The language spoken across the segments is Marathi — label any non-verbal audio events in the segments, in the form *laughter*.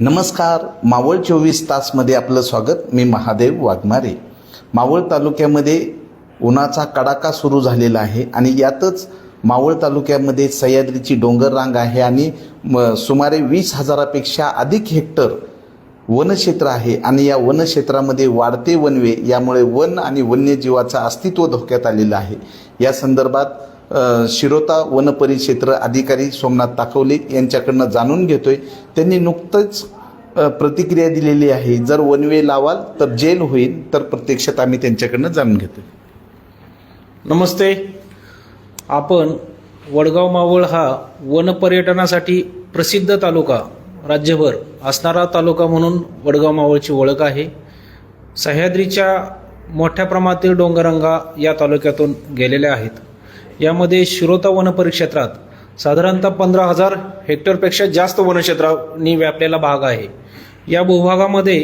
नमस्कार. मावळ चोवीस तासमध्ये आपलं स्वागत. मी महादेव वाघमारे. मावळ तालुक्यामध्ये उन्हाचा कडाका सुरू झालेला आहे आणि यातच मावळ तालुक्यामध्ये सह्याद्रीची डोंगर रांग आहे आणि म सुमारे वीस हजारापेक्षा अधिक हेक्टर वनक्षेत्र आहे आणि या वनक्षेत्रामध्ये वाढते वनवे यामुळे वन आणि वन्यजीवाचं अस्तित्व धोक्यात आलेलं आहे. या संदर्भात शिरोता वनपरिक्षेत्र अधिकारी सोमनाथ ताकवले यांच्याकडनं जाणून घेतोय. त्यांनी नुकतंच प्रतिक्रिया दिलेली आहे. जर वनवे लावाल तर जेल होईल तर प्रत्यक्षात आम्ही त्यांच्याकडनं जाणून घेतोय. नमस्ते. आपण वडगाव मावळ हा वनपर्यटनासाठी प्रसिद्ध तालुका राज्यभर असणारा तालुका म्हणून वडगाव मावळची ओळख आहे. सह्याद्रीच्या मोठ्या प्रमाणातील डोंगरंगा या तालुक्यातून गेलेल्या आहेत. यामध्ये शिरोता वनपरिक्षेत्रात साधारणतः पंधरा हजार हेक्टरपेक्षा जास्त वनक्षेत्रांनी व्यापलेला भाग आहे. या भूभागामध्ये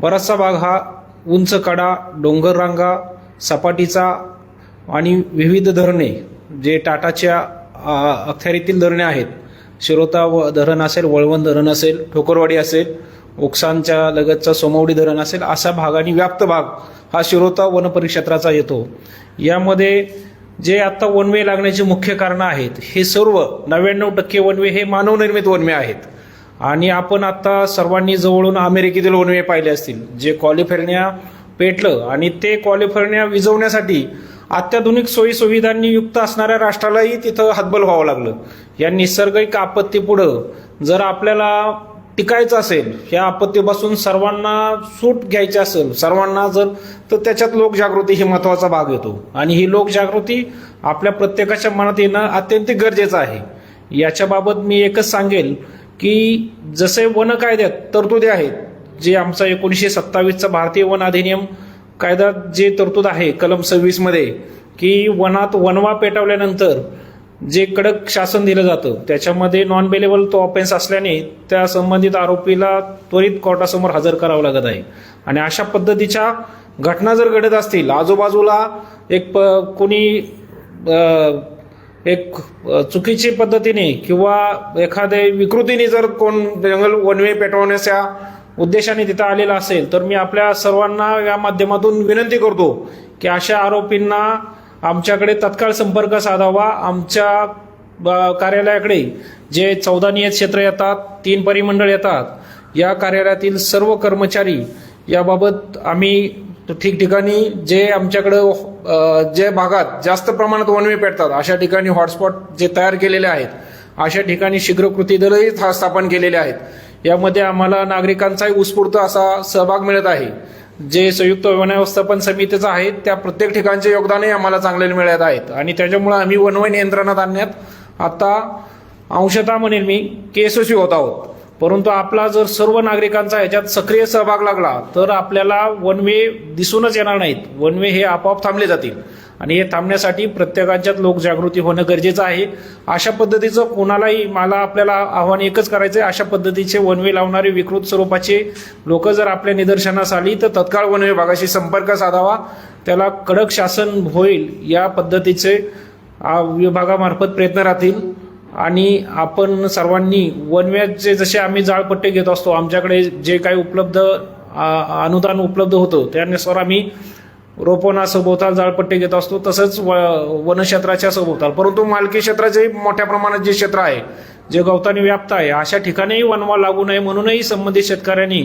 बराचसा भाग हा उंच कडा डोंगर रांगा सपाटीचा आणि विविध धरणे जे टाटाच्या अखत्यारीतील धरणे आहेत. शिरोता व धरण असेल वळवण धरण असेल ठोकरवाडी असेल ओक्सांच्या लगतचा सोमवडी धरण असेल असा भाग आणि व्याप्त भाग हा शिरोता वनपरिक्षेत्राचा येतो. यामध्ये जे आत्ता वनवे लागण्याची मुख्य कारणं आहेत हे सर्व नव्याण्णव टक्के वनवे हे मानवनिर्मित वनवे आहेत. आणि आपण आत्ता सर्वांनी जवळून अमेरिकेतील वनवे पाहिले असतील जे कॉलिफोर्निया पेटलं आणि ते कॉलिफोर्निया विजवण्यासाठी अत्याधुनिक सोयी सुविधांनी युक्त असणाऱ्या राष्ट्रालाही तिथं हातबल व्हावं लागलं. या निसर्गिक आपत्तीपुढं जर आपल्याला टिकायचं असेल या आपत्तीपासून सर्वांना सूट घ्यायची असेल सर्वांना जर तर त्याच्यात लोकजागृती ही महत्त्वाचा भाग येतो. आणि ही लोकजागृती आपल्या प्रत्येकाच्या मनात येणं अत्यंत गरजेचं आहे. याच्याबाबत मी एकच सांगेल की जसे वन कायद्यात तरतुदी आहेत जे आमचा एकोणीसशे सत्तावीसचा भारतीय वन अधिनियम कायदा जे तरतूद आहे कलम सव्वीसमध्ये की वनात वनवा पेटवल्यानंतर जे कडक शासन दिलं जातं त्याच्यामध्ये नॉन बेलेबल तो ऑफेन्स असल्याने त्या संबंधित आरोपीला त्वरित कोर्टासमोर हजर करावं लागत आहे. आणि अशा पद्धतीच्या घटना जर घडत असतील आजूबाजूला एक प कोणी एक चुकीची पद्धतीने किंवा एखाद्या विकृतीने जर कोण जंगल वनवे पेटवण्याच्या उद्देशाने तिथं आलेला असेल तर मी आपल्या सर्वांना या माध्यमातून विनंती करतो की अशा आरोपींना आमच्याकडे तत्काळ संपर्क साधावा. आमच्या कार्यालयाकडे जे चौदा नियत क्षेत्र येतात तीन परिमंडळ येतात या कार्यालयातील सर्व कर्मचारी याबाबत आम्ही ठिकठिकाणी जे आमच्याकडं जे भागात जास्त प्रमाणात वनवे पेटतात अशा ठिकाणी हॉटस्पॉट जे तयार केलेले आहेत अशा ठिकाणी शीघ्र कृती दलही स्थापन केलेले आहेत. यामध्ये आम्हाला नागरिकांचाही उत्स्फूर्त असा सहभाग मिळत आहे. जे संयुक्त वन व्यवस्थापन समितीचं आहे त्या प्रत्येक ठिकाणचे योगदानही आम्हाला चांगले मिळत आहेत. आणि त्याच्यामुळे आम्ही वनवय नियंत्रणात आणण्यात आता अंशतः म्हणेल मी केसस्वी होत आहोत. परंतु आपला जर सर्व नागरिकांचा याच्यात सक्रिय सहभाग लागला तर आपल्याला वन वे दिसूनच येणार नाहीत. वन वे हे आपोआप थांबले जातील. आणि हे थांबण्यासाठी प्रत्येकाच्यात लोकजागृती होणं गरजेचं आहे. अशा पद्धतीचं कोणालाही मला आपल्याला आव्हान एकच करायचं आहे अशा पद्धतीचे वनवे लावणारे विकृत स्वरूपाचे लोक जर आपल्या निदर्शनास आली तर तत्काळ वन विभागाशी संपर्क साधावा. त्याला कडक शासन होईल या पद्धतीचे विभागामार्फत प्रयत्न राहतील. आणि आपण सर्वांनी वनव्याचे जसे आम्ही जाळपट्टे घेत असतो आमच्याकडे जे काही उपलब्ध अनुदान उपलब्ध होतं त्यानुसार आम्ही रोपवना सभोवताल जाळपट्टे घेत असतो तसंच व वनक्षेत्राच्या सभोवताल. परंतु मालकी क्षेत्राचे मोठ्या प्रमाणात जे क्षेत्र आहे जे गवताने व्याप्त आहे अशा ठिकाणीही वनवा लागू नये म्हणूनही संबंधित शेतकऱ्यांनी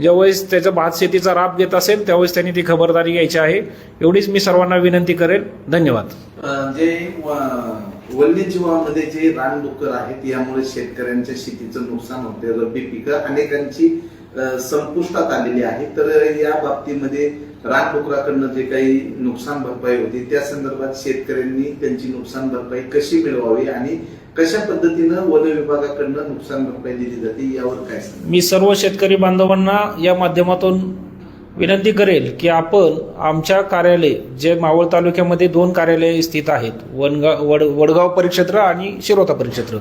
ज्यावेळेस त्याचा भात शेतीचा राब घेत असेल त्यावेळेस त्यांनी ती खबरदारी घ्यायची आहे. एवढीच मी सर्वांना विनंती करेल. धन्यवाद. जे वन्यजीवामध्ये जे रानडुक्कर आहेत यामुळे शेतकऱ्यांच्या शेतीचं नुकसान होते रब्बी पिकं अनेकांची संपुष्टात आलेली आहे. तर या बाबतीमध्ये रानडुकराकडनं जे काही नुकसान भरपाई होती त्या संदर्भात शेतकऱ्यांनी त्यांची नुकसान भरपाई कशी मिळवावी आणि कशा पद्धतीनं वन विभागाकडनं नुकसान भरपाई दिली जाते यावर काय मी सर्व शेतकरी बांधवांना या माध्यमातून विनंती करेल की आपण आमच्या कार्यालय जे मावळ तालुक्यामध्ये दोन कार्यालये स्थित आहेत वनगाव वड वडगाव परिक्षेत्र आणि शिरोता परिक्षेत्र.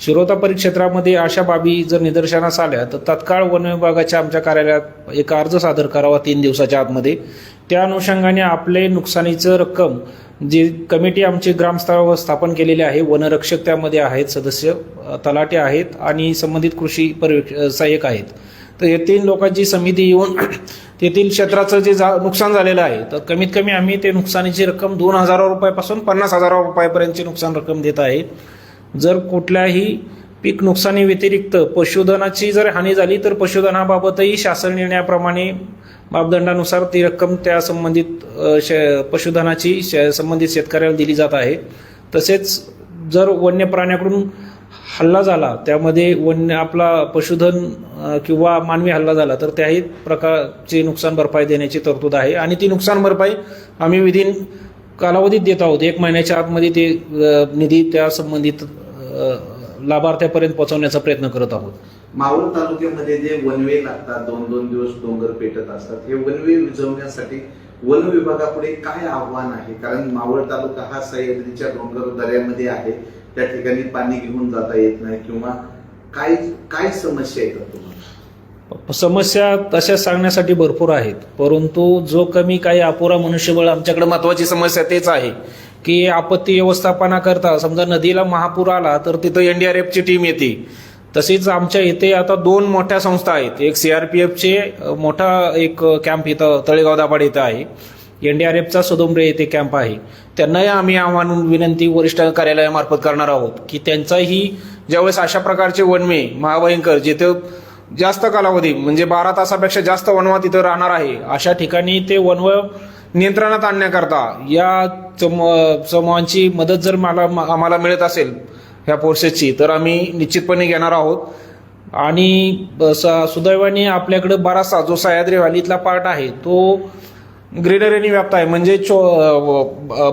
शिरोता परिक्षेत्रामध्ये अशा बाबी जर निदर्शनास आल्या तर तत्काळ वन विभागाच्या आमच्या कार्यालयात एक अर्ज सादर करावा तीन दिवसाच्या आतमध्ये. त्या अनुषंगाने आपले नुकसानीचं रक्कम जी कमिटी आमची ग्रामस्तरावर स्थापन केलेली आहे वनरक्षक त्यामध्ये आहेत सदस्य तलाटे आहेत आणि संबंधित कृषी पर्यवेक्ष सहाय्यक आहेत. तर हे तीन लोकांची समिती येऊन *clears throat* तेथील क्षेत्राचं जे जा नुकसान झालेलं आहे तर कमीत कमी आम्ही ते नुकसानीची रक्कम दोन हजार रुपयापासून पन्नास हजार रुपयापर्यंतची नुकसान रक्कम देत आहे. जर कुठल्याही पीक नुकसानी व्यतिरिक्त पशुधनाची जर हानी झाली तर पशुधनाबाबतही शासन निर्णयाप्रमाणे मापदंडानुसार ती रक्कम त्या संबंधित श- पशुधनाची श- संबंधित शेतकऱ्याला दिली जात आहे. तसेच जर वन्य प्राण्याकडून हल्ला झाला त्यामध्ये वन्य आपला पशुधन किंवा मानवी हल्ला झाला तर त्याही प्रकारची नुकसान भरपाई देण्याची तरतूद आहे. आणि ती नुकसान भरपाई आम्ही विदिन कालावधीत देत आहोत. एक महिन्याच्या आतमध्ये ते निधी त्या संबंधित लाभार्थ्यापर्यंत पोहोचवण्याचा प्रयत्न करत आहोत. मावळ तालुक्यामध्ये जे वनवे लागतात दोन दोन दिवस डोंगर पेटत असतात हे वनवे विजवण्यासाठी वन विभागापुढे काय आव्हान आहे? कारण मावळ तालुका हा सह्याद्रीच्या डोंगर दऱ्यामध्ये आहे. त्या ठिकाणी पाणी घेऊन जाता येत नाही किंवा काय काय समस्या येतात तुम्हाला? समस्या तशा सांगण्यासाठी भरपूर आहेत. परंतु जो कमी काही अपुरा मनुष्यबळ आमच्याकडे महत्वाची समस्या तेच आहे की आपत्ती व्यवस्थापनाकरता समजा नदीला महापूर आला तर तिथं एनडीआरएफची टीम येते. तसेच आमच्या इथे आता दोन मोठ्या संस्था आहेत. एक सीआरपीएफचे मोठा एक कॅम्प इथं तळेगाव दाभाड इथं आहे. एनडीआरएफचा सदोमरे येथे कॅम्प आहे. त्यांनाही आम्ही आव्हान विनंती वरिष्ठ कार्यालयामार्फत करणार आहोत की त्यांचाही ज्यावेळेस अशा प्रकारचे वनमे महाभयंकर जिथे जास्त कालावधी म्हणजे बारा तासापेक्षा जास्त वनवा तिथं राहणार आहे अशा ठिकाणी ते वनव नियंत्रणात आणण्याकरता या चम समूहांची मदत जर मला आम्हाला मिळत असेल ह्या फोर्सेसची तर आम्ही निश्चितपणे घेणार आहोत. आणि स- सुदैवाने आपल्याकडे बराचसा जो सह्याद्री व्हॅलीतला पार्ट आहे तो ग्रीनरीने व्याप्त आहे. म्हणजे चो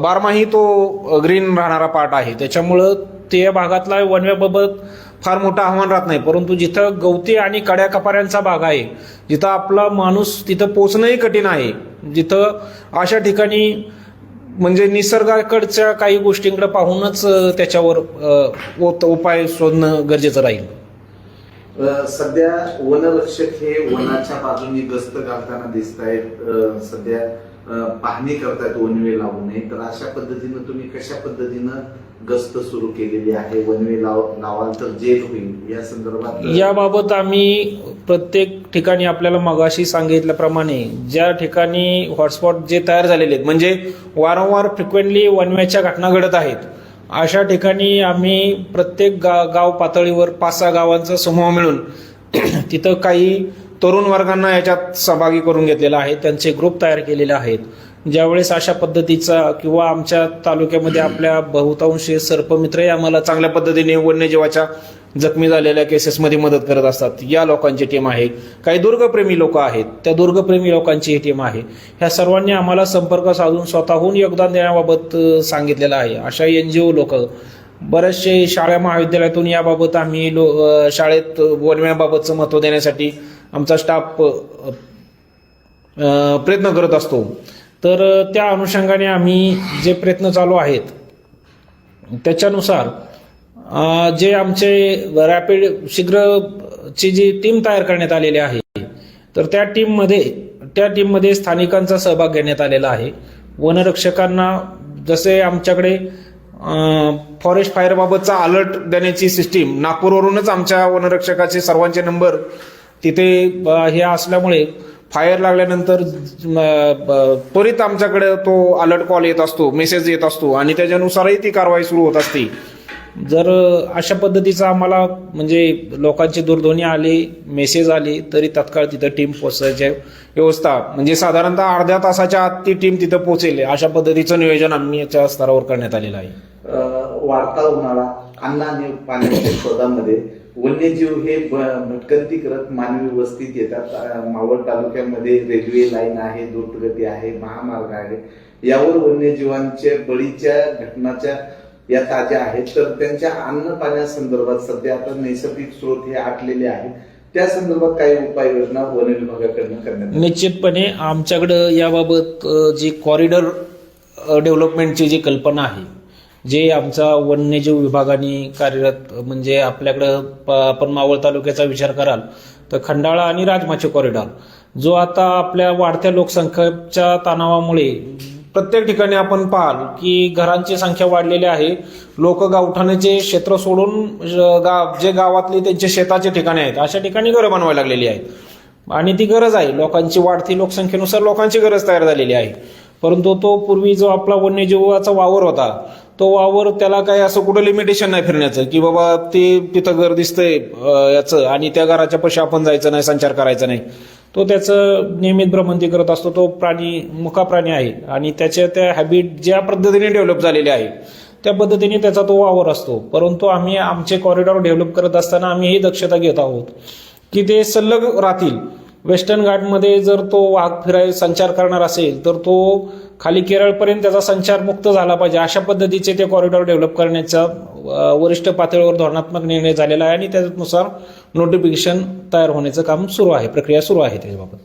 बारमाही तो ग्रीन राहणारा पार्ट आहे. त्याच्यामुळं त्या भागातला वनव्याबाबत फार मोठं आव्हान राहत नाही. परंतु जिथं गवती आणि कड्या कपाऱ्यांचा भाग आहे जिथं आपला माणूस तिथं पोचणंही कठीण आहे जिथं अशा ठिकाणी म्हणजे निसर्गाकडच्या काही गोष्टींकडे पाहूनच त्याच्यावर उपाय शोधणं गरजेचं राहील. सध्या वनरक्षक हे वनाच्या बाजूनी गस्त घालताना दिसत आहेत सध्या पाहणी करतायत वनवे लावू नये तर अशा पद्धतीनं तुम्ही कशा पद्धतीनं गस्त सुरू केलेली आहे? वनवे लाव लावाल तर जेल होईल. या संदर्भात याबाबत आम्ही प्रत्येक ठिकाणी आपल्याला मगाशी सांगितल्याप्रमाणे ज्या ठिकाणी हॉटस्पॉट जे तयार झालेले आहेत म्हणजे वारंवार फ्रिक्वेंटली वनव्याच्या घटना घडत आहेत अशा ठिकाणी आम्ही प्रत्येक गा गाव पातळीवर पाच सहा गावांचा समूह मिळून *clears throat* तिथं काही तरुण वर्गांना याच्यात सहभागी करून घेतलेला आहे. त्यांचे ग्रुप तयार केलेले आहेत. ज्यावेळेस अशा पद्धतीचा किंवा आमच्या तालुक्यामध्ये आपल्या बहुतांशी सर्पमित्रही आम्हाला चांगल्या पद्धतीने वन्यजीवाच्या जखमी झालेल्या केसेसमध्ये मदत करत असतात. या लोकांची टीम आहे. काही दुर्गप्रेमी लोक आहेत. त्या दुर्गप्रेमी लोकांची ही टीम आहे. ह्या सर्वांनी आम्हाला संपर्क साधून स्वतःहून योगदान देण्याबाबत सांगितलेलं आहे. अशा एन जी ओ लोक बरेचसे शाळा महाविद्यालयातून याबाबत आम्ही लो शाळेत वनव्याबाबतचं महत्त्व देण्यासाठी आमचा स्टाफ प्रयत्न करत असतो. तर त्या अनुषंगाने आम्ही जे प्रयत्न चालू आहेत त्याच्यानुसार जे आमचे रॅपिड शीघ्रची जी टीम तयार करण्यात आलेली आहे तर त्या टीममध्ये त्या टीममध्ये स्थानिकांचा सहभाग घेण्यात आलेला आहे. वनरक्षकांना जसे आमच्याकडे फॉरेस्ट फायरबाबतचा अलर्ट देण्याची सिस्टीम नागपूरवरूनच आमच्या वनरक्षकाचे सर्वांचे नंबर तिथे हे असल्यामुळे फायर लागल्यानंतर त्वरित आमच्याकडे तो अलर्ट कॉल येत असतो मेसेज येत असतो आणि त्याच्यानुसारही ती कारवाई सुरू होत असते. जर अशा पद्धतीचा आम्हाला म्हणजे लोकांची दूरध्वनी आली मेसेज आली तरी तत्काळ तिथं टीम पोहोचायची व्यवस्था. म्हणजे साधारणतः अर्ध्या तासाच्या आत ती टीम तिथं पोहोचेल. अशा पद्धतीचं नियोजन आम्ही याच्या स्तरावर करण्यात आलेलं आहे. वाढता उन्हाळा अन्न आणि पाण्याच्या शोधामध्ये वन्यजीव हे भटकंती करत मानवी वस्तीत येतात. मावळ तालुक्यामध्ये रेल्वे लाईन आहे द्रुतगती आहे महामार्ग आहे. यावर वन्यजीवांच्या बळीच्या घटनाच्या या ताज्या आहेत. तर त्यांच्या अन्न पाण्यासंदर्भात सध्या आता नैसर्गिक स्रोत हे आटलेले आहेत. त्या संदर्भात काही उपाययोजना वन विभागाकडनं करण्यात निश्चितपणे आमच्याकडं याबाबत जी कॉरिडॉर डेव्हलपमेंटची जी कल्पना आहे जे आमचा वन्यजीव विभागाने कार्यरत म्हणजे आपल्याकडं प- आपण मावळ तालुक्याचा विचार कराल तर खंडाळा आणि राजमाची कॉरिडॉर जो आता आपल्या वाढत्या लोकसंख्येच्या तणावामुळे प्रत्येक ठिकाणी आपण पाहाल की घरांची संख्या वाढलेली आहे. लोक गावठाण्याचे क्षेत्र सोडून गाव गा जे गावातले त्यांचे शेताचे ठिकाणे आहेत अशा ठिकाणी घरं बनवायला लागलेली आहेत. आणि ती गरज आहे. लोकांची वाढती लोकसंख्येनुसार लोकांची गरज तयार झालेली आहे. परंतु तो पूर्वी जो आपला वन्यजीवाचा वावर होता तो वावर त्याला काही असं कुठं लिमिटेशन नाही फिरण्याचं की बाबा ते तिथं घर दिसतंय याचं आणि त्या घराच्या पशी आपण जायचं नाही संचार करायचा नाही. तो त्याचं नियमित भ्रमंती करत असतो. तो प्राणी मुका प्राणी आहे. आणि त्याच्या त्या हॅबिट ज्या पद्धतीने डेव्हलप झालेले आहे त्या पद्धतीने त्याचा तो वावर असतो. परंतु आम्ही आमचे कॉरिडॉर डेव्हलप करत असताना आम्ही ही दक्षता घेत आहोत की ते सल्लग राहतील. वेस्टर्न घाटमध्ये जर तो वाघ फिराय संचार करणार असेल तर तो खाली केरळपर्यंत त्याचा संचार मुक्त झाला पाहिजे. अशा पद्धतीचे ते कॉरिडॉर डेव्हलप करण्याचा वरिष्ठ पातळीवर धोरणात्मक निर्णय झालेला आहे आणि त्यानुसार नोटिफिकेशन तयार होण्याचं काम सुरू आहे प्रक्रिया सुरू आहे त्याच्याबाबत.